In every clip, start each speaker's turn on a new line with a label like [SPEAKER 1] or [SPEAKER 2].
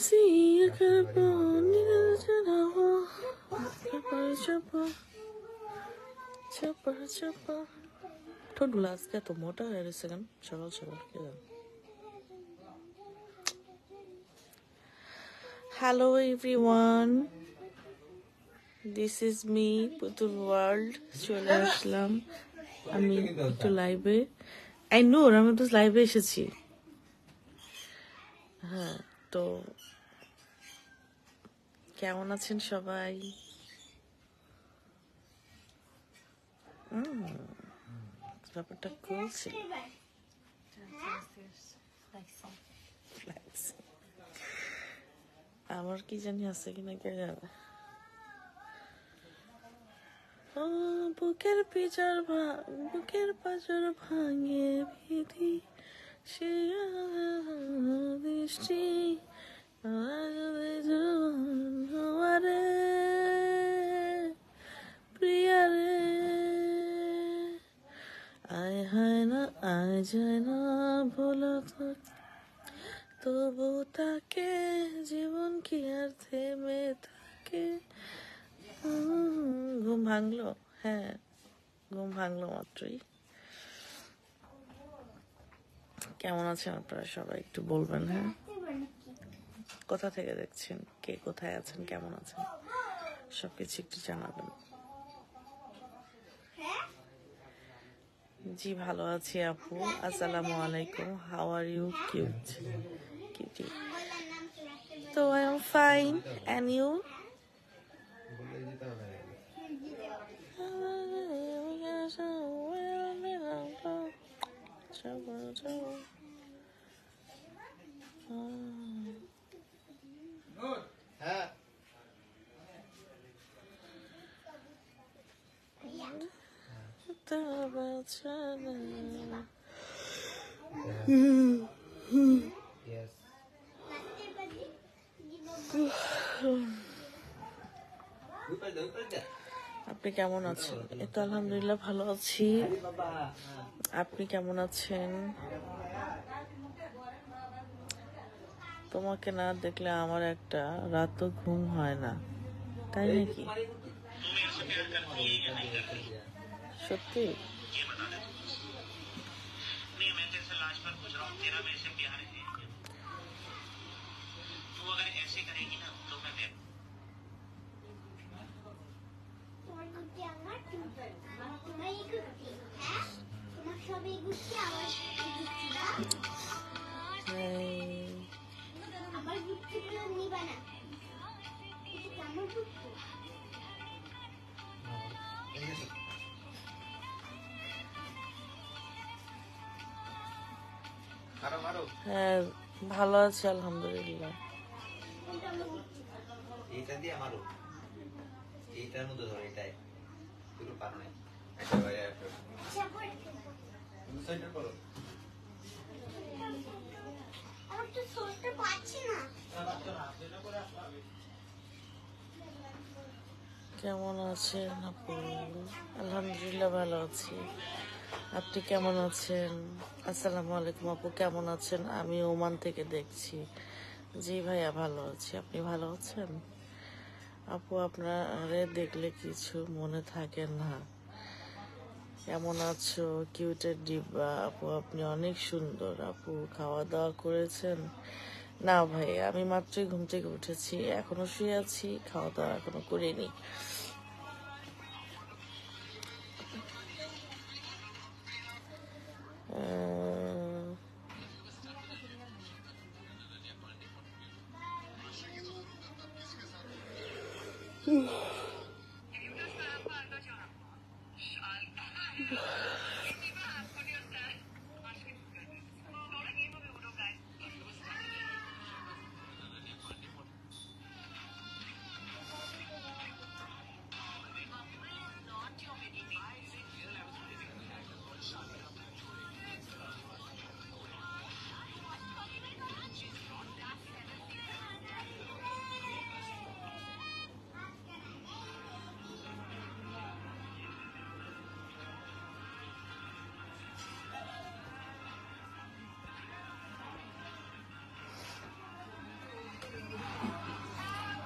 [SPEAKER 1] see a couple to. Chopper, chopper, chopper. ঠোঁটগুলো আজকে এত মোটা হয়ে গেছে কেন সকাল সকাল কে hello everyone this is me Putul world চলে আসলাম আমি একটু লাইভে আই নো আমি তো লাইভে এসেছি হ্যাঁ তো, কেমন আছেন সবাই? ব্যাপারটা কুল আমার কি জানি আছে কিনা কে জানে। বুকের পিচর ভা- বুকের পাচর ভাঙে বিধি সে দৃষ্টি আমারে প্রিয়া রে আয় হয় না, আয় যায় না বলো তবু তাকে জীবন কি আর থেমে থাকে? ঘুম ভাঙলো হ্যাঁ ঘুম ভাঙলো মাত্রই। কেমন আছেন আপনারা সবাই? একটু বলবেন হ্যাঁ? কোথা থেকে দেখছেন? কে কোথায় আছেন? কেমন আছেন? সবকিছু একটু জানাবেন। জি, ভালো আছি আপু। আসসালামু আলাইকুম। How are you cute cutie তো I am fine and you
[SPEAKER 2] Yes.
[SPEAKER 1] আপনি কেমন আছেন এই তো আলহামদুলিল্লাহ ভালো আছি আপনি কেমন আছেন? তোমাকে না দেখলে আমার একটা রাতও ঘুম হয় না। তাই নাকি? সত্যি?
[SPEAKER 3] হ্যাঁ
[SPEAKER 1] ভালো আছি আলহামদুলিল্লাহ।
[SPEAKER 2] এইটা দিয়ে মারো। এইটার মধ্যে ধরো এটাই। পুরো পারো
[SPEAKER 3] তো না।
[SPEAKER 1] কেমন আছেন আপু? আলহামদুলিল্লাহ ভালো আছি। আপনি কেমন আছেন? আসসালামু আলাইকুম আপু কেমন আছেন? আমি ওমান থেকে দেখছি। জি ভাইয়া ভালো আছি। আপনি ভালো আছেন? আপু আপনারে দেখলে কিছু মনে থাকে না। কেমন আছো? কিউটের ডিব্বা। আপু, আপনি অনেক সুন্দর। আপু খাওয়া দাওয়া করেছেন? না ভাই, আমি মাত্রই ঘুম থেকে উঠেছি, এখনও শুয়ে আছি খাওয়া দাওয়া এখনও করিনি। Ooh.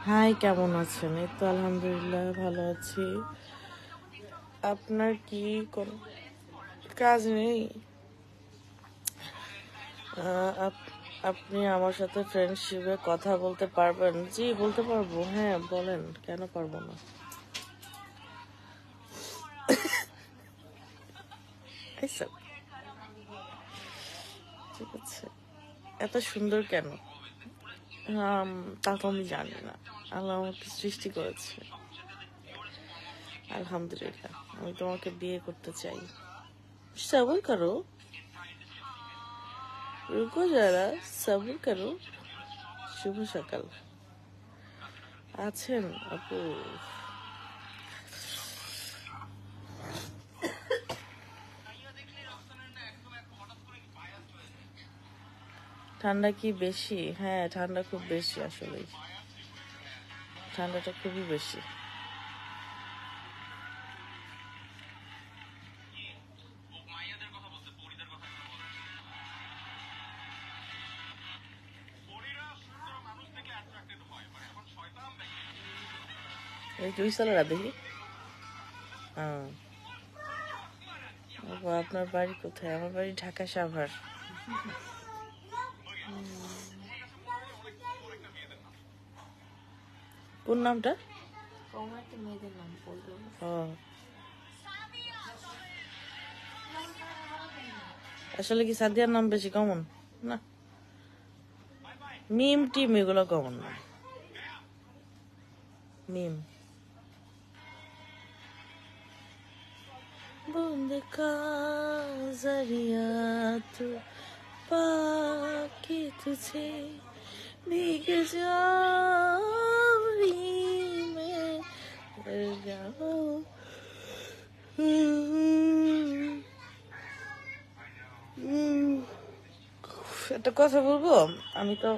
[SPEAKER 1] হাই, কেমন আছেন? এই তো আলহামদুলিল্লাহ, ভালো আছি। আপনার কি কোন কাজ নেই? আপনি আমার সাথে ফ্রেন্ডশিপে কথা বলতে পারবেন? জি, বলতে পারব। হ্যাঁ বলেন, কেন পারব না। ঠিক আছে। এত সুন্দর কেন? তা তো আমি জানি না। আল্লাহ আমাকে সৃষ্টি করেছে। আলহামদুলিল্লাহ, আমি তোমাকে বিয়ে করতে চাই। সবর করো। রুকো যারা, সবর করো। শুভ সকাল। আছেন আপু। ঠান্ডা কি বেশি? হ্যাঁ ঠান্ডা খুব বেশি আসলে ঠান্ডাটা খুবই বেশি। দুই সালেরা দেখি। আপনার বাড়ি কোথায়? আমার বাড়ি ঢাকা সাভার কোন নামটা ও আসলে কি সাদিয়ার নাম বেশি কমন না মিম টিম এগুলো কমন না মিম बूंद का जरिया तू पाके तुझे भीग जाऊंगी একটা কথা বলব? আমি তো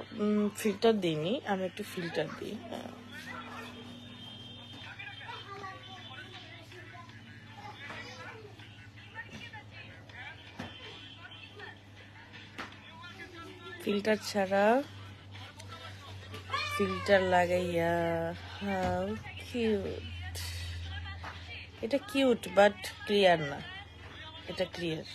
[SPEAKER 1] ফিল্টার দিইনি, আমি একটু ফিল্টার দিই। হ্যাঁ ফিল্টার ছাড়া ফিল্টার লাগাইয়া কিউট এটা কিউট বাট ক্লিয়ার না। এটা ক্লিয়ার